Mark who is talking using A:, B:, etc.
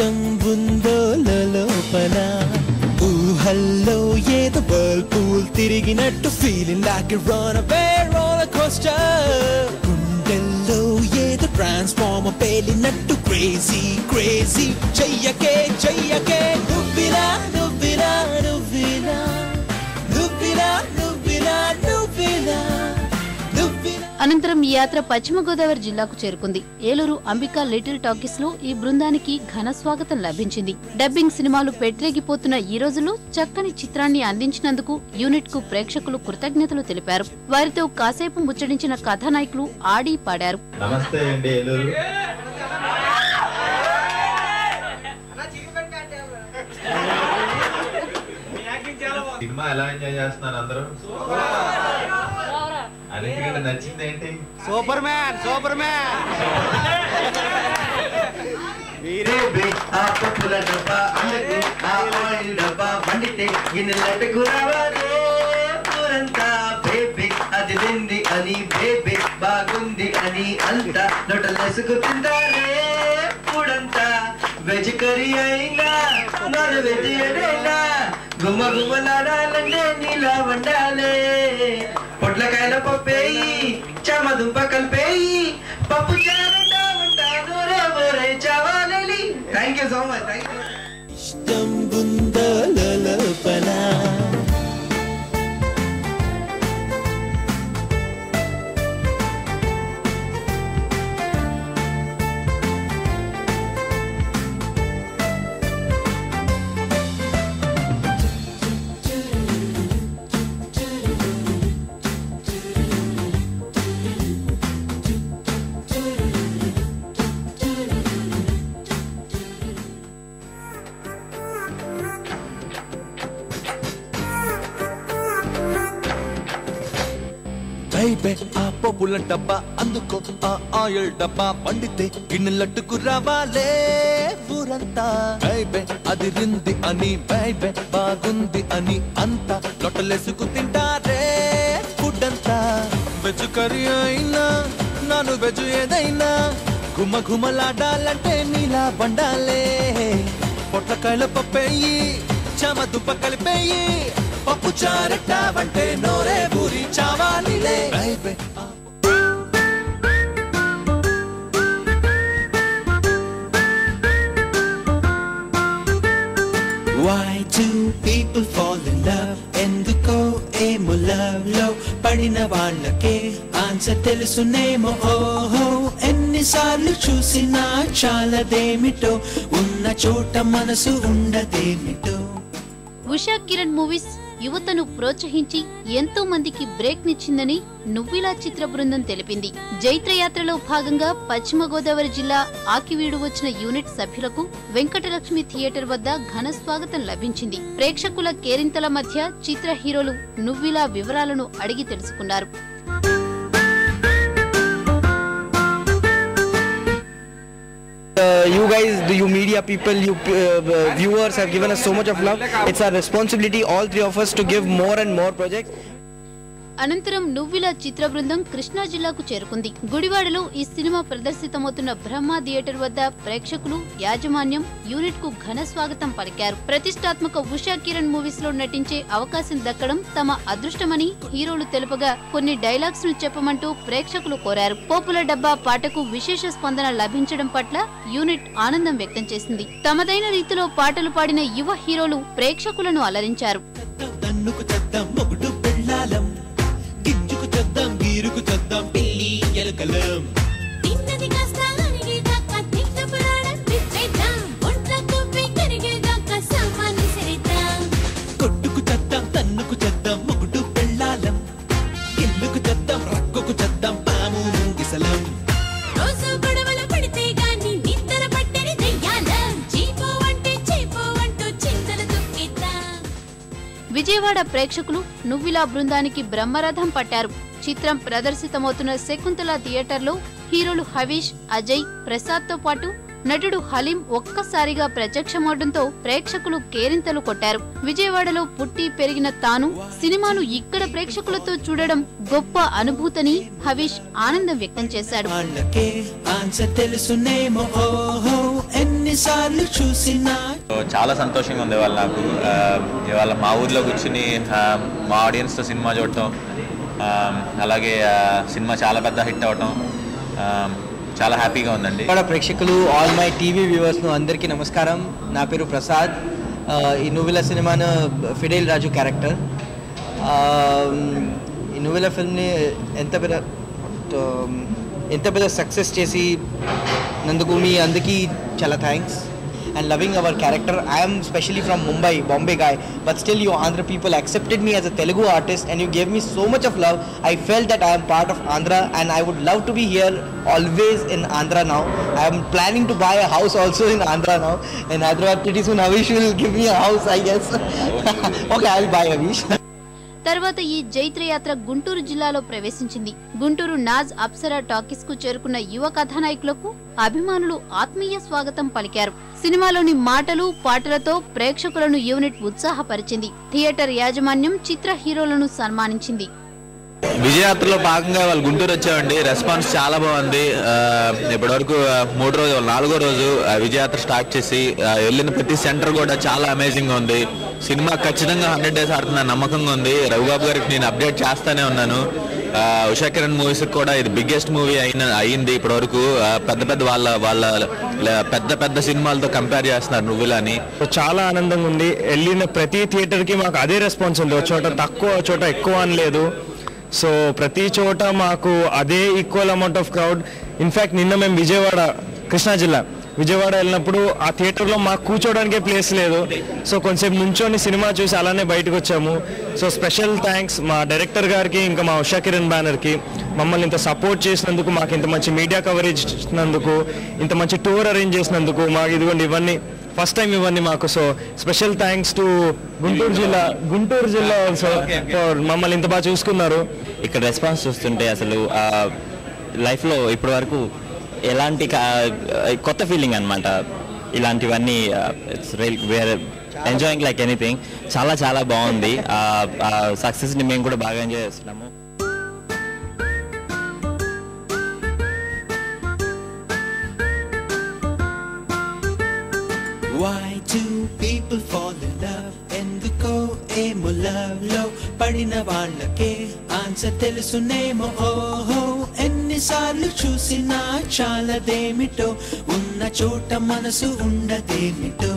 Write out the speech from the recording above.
A: ఇష్టం ఉందో లోపల ఊహల్లో ఏదో వరల్డ్ పూల్ తిరిగినట్టు feeling like runaway roller coaster గుండెల్లో ఏదో ట్రాన్స్ఫార్మర్ పేలినట్టు క్రేజీ క్రేజీ చెయ్యకే
B: యాత్ర పశ్చిమ గోదావరి జిల్లాకు చేరుకుంది. ఏలూరు అంబికా లిటిల్ టాకీస్లో ఈ బృందానికి ఘన స్వాగతం లభించింది. డబ్బింగ్ సినిమాలు పెట్టరేగిపోతున్న ఈ రోజుల్లో చక్కని చిత్రాన్ని అందించినందుకు యూనిట్కు ప్రేక్షకులు కృతజ్ఞతలు తెలిపారు. వారితో కాసేపు ముచ్చడించిన కథానాయకులు ఆడి పాడారు.
C: నమస్తే అండి ఏలూరు. సినిమా ఎలా ఎంజాయ్ చేస్తున్నారు అందరూ? నచ్చింది ఏంటి?
D: Super man super man
E: baby ఆ పప్పుల డబ్బా అందుకు ఆ ఆయిల్ డబ్బా వండితే గిన్నెలకు రావాలే. ఊరంతా బేబీ అది తింది అని బేబీ బాగుంది అని అంతా నొటలేసుకు తింటారే. పూడంతా వెజ్ కర్రీ అయినా నాన్ వెజ్ అయినా గుమ్మ గుమ్మలాడాలంటే నీలా వండాలే. పొట్లకాయల పప్పేయి చామదుంప కలిపేయి. పప్పు చారంటా ఉంటాను రే ఒరే thank you so much thank you
A: ఇష్టం బైబే ఆ పప్పుల డబ్బా అందుకో ఆ ఆయిల్ డబ్బా పండితే గిన్నెలట్టుకు రావాలే ఊరంతా. బైబే అది రింది అని బైబే బాగుంది అని అంతా లొట్టలేసుకు తింటారే ఫుడ్ అంతా వెజ్ కర్రీ అయినా నాను వెజ్ ఏదైనా గుమ్మ గుమ్మలాడాలంటే నీలా బండాలే పొట్లకాయల పప్పేయి చామ దుప్ప కలిపేయి పప్పు చారట్టావంటే లవ్లో పడిన వాళ్ళకే ఆన్సర్ తెలుసునేమో ఓహో ఎన్నిసార్లు చూసినా చాలదేమిటో? ఉన్న చోట మనసు ఉండదేమిటో?
B: ఉషా కిరణ్ మూవీస్ యువతను ప్రోత్సహించి ఎంతో మందికి బ్రేక్ నిచ్చిందని నువ్విలా చిత్ర బృందం తెలిపింది. జైత్రయాత్రలో భాగంగా పశ్చిమ గోదావరి జిల్లా ఆకివీడు వచ్చిన యూనిట్ సభ్యులకు వెంకటలక్ష్మి థియేటర్ వద్ద ఘన స్వాగతం లభించింది. ప్రేక్షకుల కేరింతల మధ్య చిత్ర హీరోలు నువ్విలా వివరాలను అడిగి తెలుసుకున్నారు.
F: Uh, you guys, the you media people, you uh, viewers have given us so much of love. It's our responsibility, all three of us, to give more and more projects.
B: అనంతరం నువ్విల చిత్ర బృందం కృష్ణా జిల్లాకు చేరుకుంది. గుడివాడలో ఈ సినిమా ప్రదర్శితమవుతున్న బ్రహ్మ theatre వద్ద ప్రేక్షకులు యాజమాన్యం యూనిట్కు ఘన స్వాగతం పలికారు. ప్రతిష్టాత్మక ఉషా కిరణ్ మూవీస్లో నటించే అవకాశం దక్కడం తమ అదృష్టమని హీరోలు తెలుపగా కొన్ని డైలాగ్స్ను చెప్పమంటూ ప్రేక్షకులు కోరారు. పోపుల డబ్బా పాటకు విశేష స్పందన లభించడం పట్ల యూనిట్ ఆనందం వ్యక్తం చేసింది. తమదైన రీతిలో పాటలు పాడిన యువ హీరోలు ప్రేక్షకులను అలరించారు.
G: సరిద్దాం.
A: కొట్టుకు చేద్దాం తన్నుకు చేద్దాం మొగుడు పెళ్ళాలం. ఇల్లుకు చేద్దాం రక్కుకు చేద్దాం పాము ముంగిసలం.
G: రోజు గొడవలు పడితే గాని నిద్ర పట్టని దెయ్యాలం. చీపో అంటే చీపో అంటూ చింతలు తొక్కిద్దాం
B: విజయవాడ ప్రేక్షకులు నువ్విలా బృందానికి బ్రహ్మరథం పట్టారు. చిత్రం ప్రదర్శితమవుతున్న శకుంతల థియేటర్లో హీరోలు హవీష్ అజయ్ ప్రసాద్తో పాటు నటుడు హలీం ఒక్కసారిగా ప్రత్యక్షమవడంతో ప్రేక్షకులు కేరింతలు కొట్టారు. విజయవాడలో పుట్టి పెరిగిన తాను సినిమాను ఇక్కడ ప్రేక్షకులతో చూడడం గొప్ప అనుభూతని హవీష్ ఆనందం వ్యక్తం చేశాడు.
H: చాలా సంతోషంగా ఉంది ఇవాళ నాకు. ఇవాళ మా ఊర్లో కూర్చుని ఆ, మా ఆడియన్స్తో సినిమా చూడటం Um, అలాగే uh, సినిమా చాలా పెద్ద హిట్ అవటం um, చాలా హ్యాపీగా ఉందండి.
F: ఇక్కడ ప్రేక్షకులు ఆల్ మై టీవీ వ్యూవర్స్ను అందరికీ నమస్కారం. నా పేరు ప్రసాద్. Uh, ఈ నువ్వుల సినిమాను ఫిడేల్ రాజు క్యారెక్టర్. Um, ఈ నువ్వుల ఫిల్మ్ని ఎంత పెద్ద ఎంత పెద్ద సక్సెస్ చేసి నందుకు మీ అందరికీ చాలా thanks. And loving our character. I am specially from Mumbai, Bombay guy, but still you Andhra people accepted me as a Telugu artist and you gave me so much of love. I felt that I am part of Andhra and I would love to be here always in Andhra now. I am planning to buy a house also in Andhra now. In Hyderabad pretty soon Avish will give me a house I guess. okay, I'll buy Avish.
B: తర్వాత ఈ జైత్రయాత్ర గుంటూరు జిల్లాలో ప్రవేశించింది. గుంటూరు నాజ్ అప్సరా టాకీస్కు చేరుకున్న యువ కథానాయకులకు అభిమానులు ఆత్మీయ స్వాగతం పలికారు. సినిమాలోని మాటలు పాటలతో ప్రేక్షకులను యూనిట్ ఉత్సాహపరిచింది. థియేటర్ యాజమాన్యం చిత్ర హీరోలను సన్మానించింది.
H: విజయయాత్రలో భాగంగా వాళ్ళు గుంటూరు వచ్చామండి. రెస్పాన్స్ చాలా బాగుంది. ఇప్పటివరకు మూడు రోజు నాలుగో రోజు విజయయాత్ర స్టార్ట్ చేసి వెళ్ళిన ప్రతి సెంటర్ కూడా చాలా అమేజింగ్ ఉంది. సినిమా ఖచ్చితంగా హండ్రెడ్ డేస్ ఆడుతున్న నమ్మకంగా ఉంది. రఘుబాబు గారికి నేను అప్డేట్ చేస్తానే ఉన్నాను. ఉషా కిరణ్ మూవీస్ కూడా ఇది బిగ్గెస్ట్ మూవీ అయిన అయింది ఇప్పటివరకు. పెద్ద పెద్ద వాళ్ళ వాళ్ళ పెద్ద పెద్ద సినిమాలతో కంపేర్ చేస్తున్నారు నువ్వులని
I: చాలా ఆనందంగా ఉంది. వెళ్ళిన ప్రతి థియేటర్కి మాకు అదే రెస్పాన్స్ ఉంది. ఒక చోట తక్కువ చోట ఎక్కువ అని లేదు సో ప్రతి చోట మాకు అదే equal amount of crowd in fact నిన్న మేము విజయవాడ కృష్ణా జిల్లా విజయవాడ వెళ్ళినప్పుడు ఆ థియేటర్లో మాకు కూర్చోవడానికే ప్లేస్ లేదు. సో కొంచెం నుంచొని సినిమా చూసి అలానే బయటకు వచ్చాము. సో స్పెషల్ థ్యాంక్స్ మా డైరెక్టర్ గారికి ఇంకా మా ఉషా కిరణ్ బ్యానర్కి. మమ్మల్ని ఇంత సపోర్ట్ చేసినందుకు మాకు ఇంత మంచి మీడియా కవరేజ్ ఇచ్చినందుకు ఇంత మంచి టూర్ అరేంజ్ చేసినందుకు మాకు ఇదిగోండి ఇవన్నీ ఫస్ట్ టైం ఇవన్నీ మాకు so special thanks to Guntur జిల్లా గుంటూరు జిల్లా ఆల్సో మమ్మల్ని ఇంత బాగా చూసుకున్నారు.
J: ఇక్కడ రెస్పాన్స్ చూస్తుంటే అసలు లైఫ్లో ఇప్పటి వరకు ఎలాంటి కొత్త ఫీలింగ్ అనమాట ఇలాంటివన్నీ it's real we're enjoying like anything చాలా చాలా బాగుంది. ఆ సక్సెస్ని మేము కూడా బాగా ఎంజాయ్ చేస్తున్నాము.
A: People fall in ఎందుకో ఏమో లవ్లో పడిన వాళ్ళకే ఆన్సర్ తెలుసునేమో ఓహో ఎన్నిసార్లు చూసినా చాలదేమిటో? ఉన్న చోట మనసు ఉండదేమిటో?